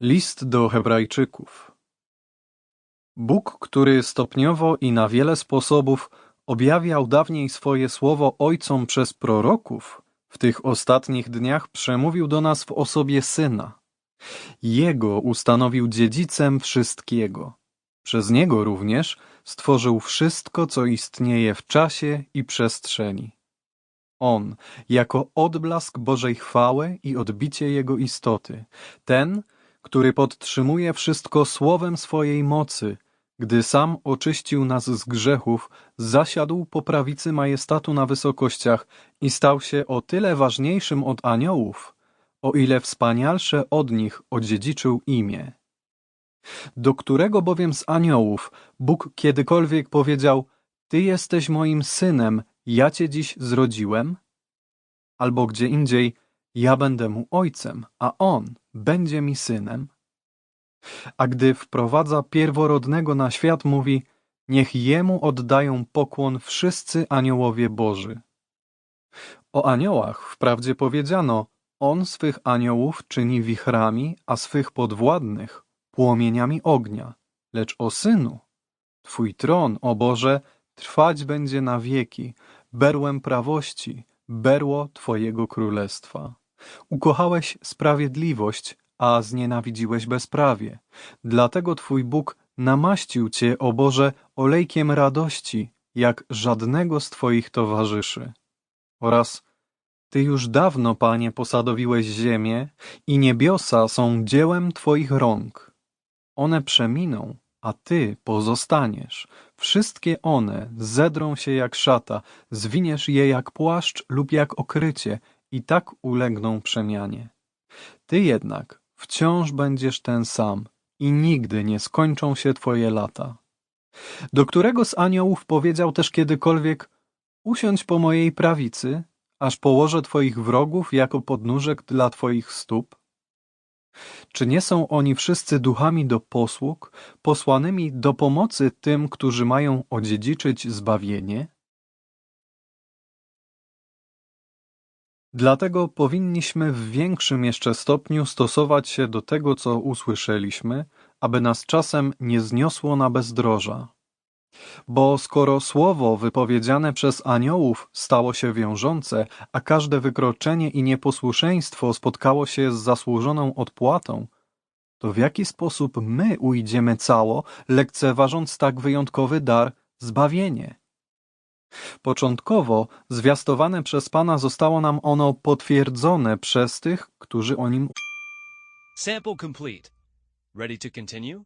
List do Hebrajczyków Bóg, który stopniowo i na wiele sposobów objawiał dawniej swoje słowo ojcom przez proroków, w tych ostatnich dniach przemówił do nas w osobie Syna. Jego ustanowił dziedzicem wszystkiego. Przez Niego również stworzył wszystko, co istnieje w czasie i przestrzeni. On, jako odblask Bożej chwały i odbicie Jego istoty, ten, który podtrzymuje wszystko słowem swojej mocy, gdy sam oczyścił nas z grzechów, zasiadł po prawicy majestatu na wysokościach i stał się o tyle ważniejszym od aniołów, o ile wspanialsze od nich odziedziczył imię. Do którego bowiem z aniołów Bóg kiedykolwiek powiedział: Ty jesteś moim synem, ja cię dziś zrodziłem? Albo gdzie indziej: Ja będę mu ojcem, a on będzie mi synem? A gdy wprowadza pierworodnego na świat, mówi: Niech jemu oddają pokłon wszyscy aniołowie Boży. O aniołach wprawdzie powiedziano: On swych aniołów czyni wichrami, a swych podwładnych płomieniami ognia. Lecz o synu, Twój tron, o Boże, trwać będzie na wieki, berłem prawości, berło Twojego królestwa. Ukochałeś sprawiedliwość, a znienawidziłeś bezprawie. Dlatego Twój Bóg namaścił Cię, o Boże, olejkiem radości, jak żadnego z Twoich towarzyszy. Oraz Ty już dawno, Panie, posadowiłeś ziemię i niebiosa są dziełem Twoich rąk. One przeminą, a Ty pozostaniesz. Wszystkie one zedrą się jak szata, zwiniesz je jak płaszcz lub jak okrycie i tak ulegną przemianie. Ty jednak wciąż będziesz ten sam i nigdy nie skończą się Twoje lata. Do którego z aniołów powiedział też kiedykolwiek usiądź po mojej prawicy, aż położę Twoich wrogów jako podnóżek dla Twoich stóp? Czy nie są oni wszyscy duchami do posług, posłanymi do pomocy tym, którzy mają odziedziczyć zbawienie? Dlatego powinniśmy w większym jeszcze stopniu stosować się do tego, co usłyszeliśmy, aby nas czasem nie zniosło na bezdroża. Bo skoro słowo wypowiedziane przez aniołów stało się wiążące, a każde wykroczenie i nieposłuszeństwo spotkało się z zasłużoną odpłatą, to w jaki sposób my ujdziemy cało, lekceważąc tak wyjątkowy dar zbawienie? Początkowo zwiastowane przez Pana zostało nam ono potwierdzone przez tych, którzy o nim Sample complete. Ready to continue?